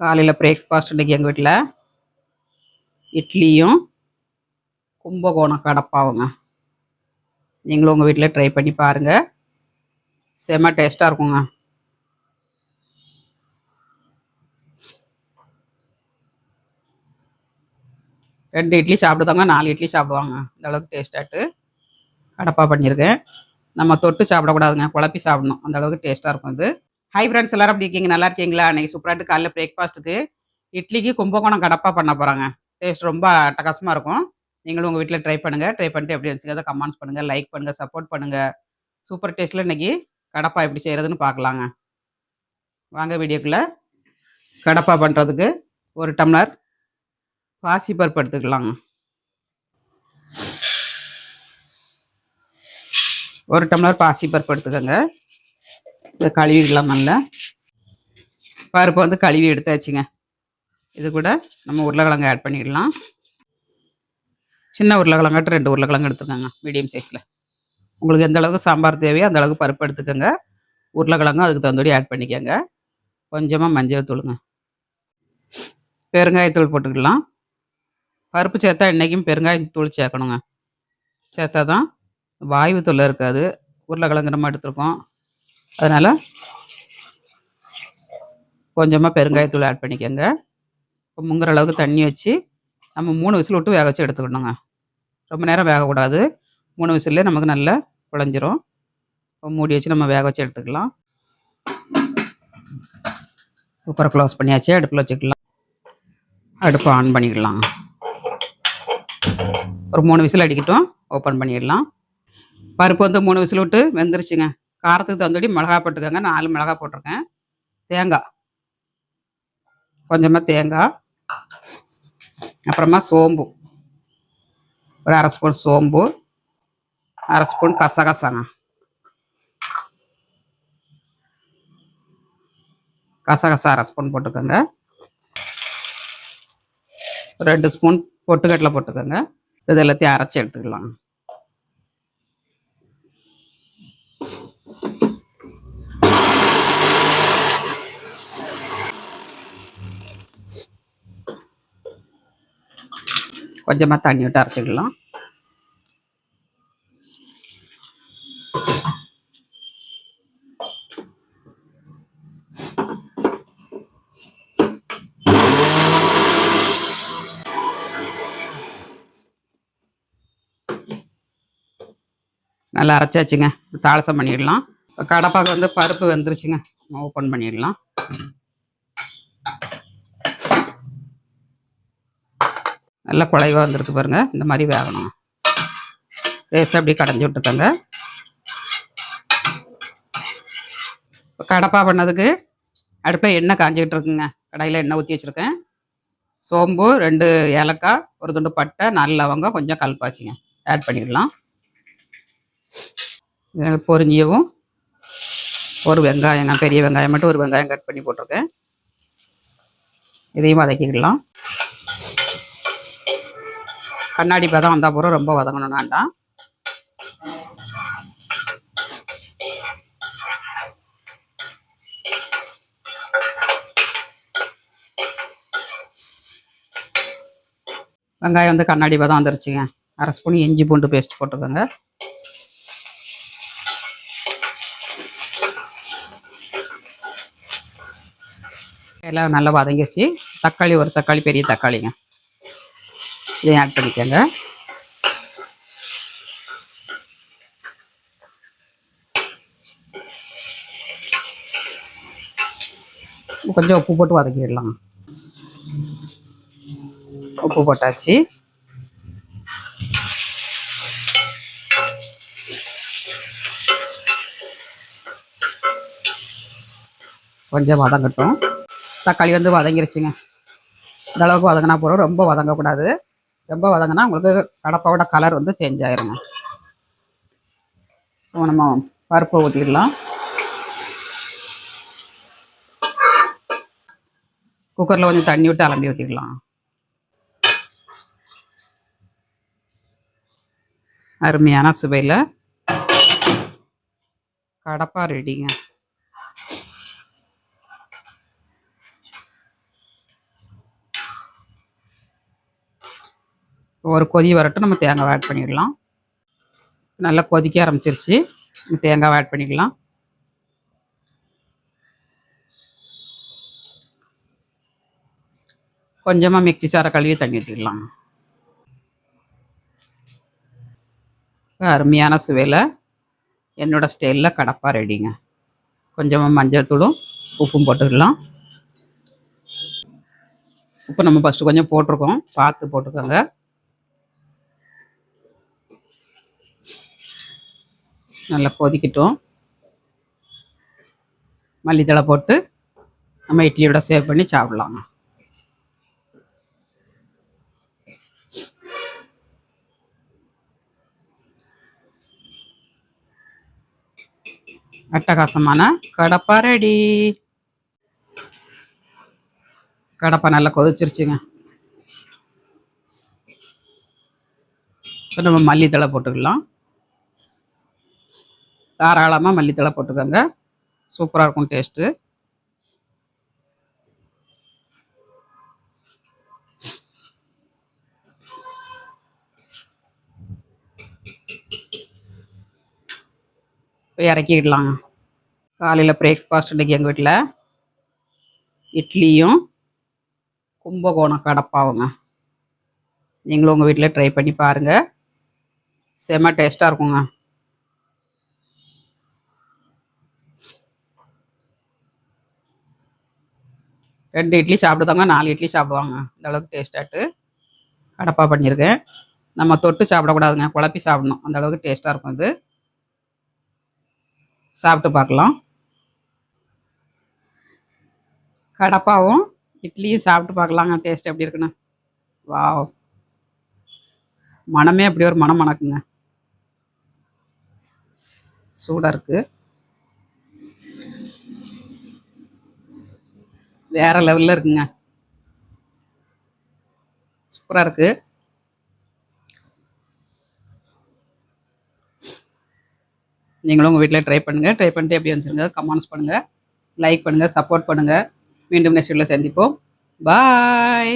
காலையில் பிரேக்ஃபாஸ்ட் இன்றைக்கி எங்கள் வீட்டில் இட்லியும் கும்பகோணம் கடப்பாவுங்க நீங்களும் உங்கள் வீட்டில் ட்ரை பண்ணி பாருங்கள் செம்ம டேஸ்ட்டாக இருக்குங்க. ரெண்டு இட்லி சாப்பிடுதாங்க நாலு இட்லி சாப்பிடுவாங்க. இந்த அளவுக்கு டேஸ்ட்டாட்டு கடப்பா பண்ணியிருக்கேன். நம்ம தொட்டு சாப்பிடக்கூடாதுங்க. குழப்பி சாப்பிடணும். அந்த அளவுக்கு டேஸ்ட்டாக இருக்கும் இது ஹை ஃப்ரெண்ட்ஸ் எல்லாரும் எப்படி இருக்கீங்க? நல்லா இருக்கீங்களா? அன்றைக்கி சூப்பராட்டு காலையில் பிரேக்ஃபாஸ்ட்டுக்கு இட்லிக்கு கும்பகோணம் கடப்பாக பண்ண போகிறாங்க டேஸ்ட் ரொம்ப அட்டகாசமாக இருக்கும். நீங்களும் உங்கள் வீட்டில் ட்ரை பண்ணுங்கள் ட்ரை பண்ணிட்டு எப்படி இருந்துச்சுங்க கமெண்ட்ஸ் பண்ணுங்கள் லைக் பண்ணுங்கள் சப்போர்ட் பண்ணுங்கள் சூப்பர் டேஸ்ட்டில் இன்றைக்கி கடப்பா எப்படி செய்கிறதுன்னு பார்க்கலாங்க. வாங்க வீடியோக்குள்ளே. கடப்பா பண்ணுறதுக்கு ஒரு டம்ளர் பாசி பருப்பு எடுத்துக்கலாங்க. ஒரு டம்ளர் பாசி பருப்பு எடுத்துக்கோங்க. இதை கழுவிக்கலாம் நல்லா. பருப்பை வந்து கழுவி எடுத்தாச்சுங்க. இது கூட நம்ம உருளைக்கிழங்கு ஆட் பண்ணிடலாம். சின்ன உருளைக்கிழங்காட்டு ரெண்டு உருளைக்கிழங்கு எடுத்துக்கோங்க மீடியம் சைஸில் உங்களுக்கு எந்த அளவுக்கு சாம்பார் தேவையோ அந்த அளவுக்கு பருப்பு எடுத்துக்கோங்க. உருளைக்கிழங்கும் அதுக்கு தகுந்தபடி ஆட் பண்ணிக்கோங்க. கொஞ்சமாக மஞ்சள் தூளுங்க. பெருங்காயத்தூள் போட்டுக்கலாம். பருப்பு சேர்த்தா இன்றைக்கும் பெருங்காயத்தூள் சேர்க்கணுங்க. சேர்த்தா தான் வாய்வு தொல்லை இருக்காது. உருளைக்கிழங்கு நம்ம எடுத்துருக்கோம். அதனால் கொஞ்சமாக பெருங்காயத்தூள் ஆட் பண்ணிக்கோங்க. இப்போ முங்குற அளவுக்கு தண்ணி வச்சு நம்ம மூணு விசில் விட்டு வேக வச்சு எடுத்துக்கணுங்க. ரொம்ப நேரம் வேகக்கூடாது. மூணு விசில்லே நமக்கு நல்லா குழஞ்சிரும். இப்போ மூடி வச்சு நம்ம வேக வச்சு எடுத்துக்கலாம். குக்கரை க்ளோஸ் பண்ணியாச்சு. அடுப்பில் வச்சுக்கலாம். அடுப்பை ஆன் பண்ணிக்கலாம். ஒரு மூணு விசில் அடிக்கட்டும். ஓப்பன் பண்ணிடலாம். பருப்பு வந்து மூணு விசில் விட்டு வெந்துருச்சுங்க. காரத்துக்கு தகுந்தபடி மிளகா போட்டுக்கோங்க. நாலு மிளகா போட்டிருக்கேன். தேங்காய் கொஞ்சமாக தேங்காய் அப்புறமா சோம்பு. ஒரு அரை ஸ்பூன் சோம்பு. அரை ஸ்பூன் கசகசாங்க. கசகசா அரை ஸ்பூன் போட்டுக்கோங்க. ரெண்டு ஸ்பூன் பொட்டுக்கடலை போட்டுக்கோங்க. இது எல்லாத்தையும் அரைச்சி எடுத்துக்கலாம். கொஞ்சமாக தண்ணி விட்டு அரைச்சிக்கலாம். நல்லா அரைச்சாச்சுங்க. தாளசம் பண்ணிடலாம். கடப்பாக்கு வந்து பருப்பு வெந்துருச்சுங்க. ஓப்பன் பண்ணிடலாம். நல்லா குழைவாக வந்திருக்கு பாருங்கள் இந்த மாதிரி வேகணும். லேசாக அப்படி கடைஞ்சி விட்டுக்கோங்க. இப்போ கடப்பா பண்ணதுக்கு அடுப்பில் எண்ணெய் காஞ்சிக்கிட்டு இருக்குங்க. கடையில் எண்ணெய் ஊற்றி வச்சுருக்கேன். சோம்பு ரெண்டு ஏலக்காய் ஒரு துண்டு பட்டை நாலு லவங்கம் கொஞ்சம் கல்பாசிங்க. ஆட் பண்ணிடலாம். இது பொரிஞ்சியவும் ஒரு வெங்காயம் பெரிய வெங்காயம் மட்டும் ஒரு வெங்காயம் கட் பண்ணி போட்டிருக்கேன். இதையும் வதக்கிக்கலாம் கண்ணாடி பதம் வந்தால் போகிறோம் ரொம்ப வதங்கணும். வேண்டாம் வெங்காயம் வந்து கண்ணாடி பதம் வந்துருச்சுங்க. அரை ஸ்பூன் இஞ்சி பூண்டு பேஸ்ட் போட்டுக்கோங்க. எல்லாம் நல்லா வதங்கிடுச்சு தக்காளி ஒரு தக்காளி பெரிய தக்காளிங்க. இதையும் ஆட் பண்ணிக்கோங்க. கொஞ்சம் உப்பு போட்டு வதக்கிடலாம். உப்பு போட்டாச்சு. கொஞ்சம் வதங்கட்டும். தக்காளி வந்து வதங்கிருச்சுங்க. இந்த அளவுக்கு வதங்கினா போகிறோம் ரொம்ப வதங்கக்கூடாது. ரொம்ப வதங்கினா உங்களுக்கு கடப்பாவோட கலர் வந்து சேஞ்ச் ஆயிருங்க. இப்போ நம்ம பருப்பு ஊற்றிடலாம் குக்கரில் கொஞ்சம் தண்ணி விட்டு அலம்பி ஊற்றிக்கலாம் அருமையான சுவையில் கடப்பா ரெடிங்க ஒரு கொதி வரட்டும் நம்ம தேங்காய் ஆட் பண்ணிடலாம். நல்லா கொதிக்க ஆரம்பிச்சிருச்சு. தேங்காய் ஆட் பண்ணிக்கலாம் கொஞ்சமாக மிக்ஸி சாரை கழுவி தண்ணி ஊற்றிக்கலாம் அருமையான சுவையில் என்னோடய ஸ்டைலில் கடப்பா ரெடிங்க கொஞ்சமாக மஞ்சள் தூளும் உப்பும் போட்டுக்கலாம். உப்பு நம்ம ஃபஸ்ட்டு கொஞ்சம் போட்டிருக்கோம். பார்த்து போட்டுக்கோங்க. நல்லா கொதிக்கட்டும். மல்லித்தழை போட்டு நம்ம இட்லியோட சேவ் பண்ணி சாப்பிட்லாங்க அட்டகாசமான கடப்பா ரெடி கடப்பா நல்லா கொதிச்சிருச்சுங்க. இப்போ நம்ம மல்லித்தழை போட்டுக்கலாம். தாராளமாக மல்லித்தலை போட்டுக்கோங்க. சூப்பராக இருக்கும் டேஸ்ட்டு போய் இறக்கிடலாங்க காலையில் பிரேக்ஃபாஸ்ட் இன்றைக்கி எங்கள் வீட்டில் இட்லியும் கும்பகோணம் கடப்பாவுங்க. நீங்களும் உங்கள் வீட்டில் ட்ரை பண்ணி பாருங்கள் செம்ம டேஸ்ட்டாக இருக்குங்க. ரெண்டு இட்லி சாப்பிடுதாங்க நாலு இட்லி சாப்பிடுவாங்க. இந்த அளவுக்கு டேஸ்ட்டாகிட்டு கடப்பா பண்ணியிருக்கேன். நம்ம தொட்டு சாப்பிடக்கூடாதுங்க. குழப்பி சாப்பிடணும். அந்த அளவுக்கு டேஸ்ட்டாக இருக்கும் இது. சாப்பிட்டு பார்க்கலாம். கடப்பாவும் இட்லியும் சாப்பிட்டு பார்க்கலாங்க. டேஸ்ட் எப்படி இருக்குன்னு. வாவ் மனமே அப்படி ஒரு மனம் மணக்குங்க. சூடாக இருக்குது வேற லெவலில் இருக்குங்க. சூப்பராக இருக்குது நீங்களும் உங்கள் வீட்டில் ட்ரை பண்ணுங்கள் ட்ரை பண்ணிட்டு எப்படி வந்துருங்க கமெண்ட்ஸ் பண்ணுங்கள் லைக் பண்ணுங்கள் சப்போர்ட் பண்ணுங்கள் மீண்டும் நெக்ஸ்ட் வீட்டில் சந்திப்போம். பாய்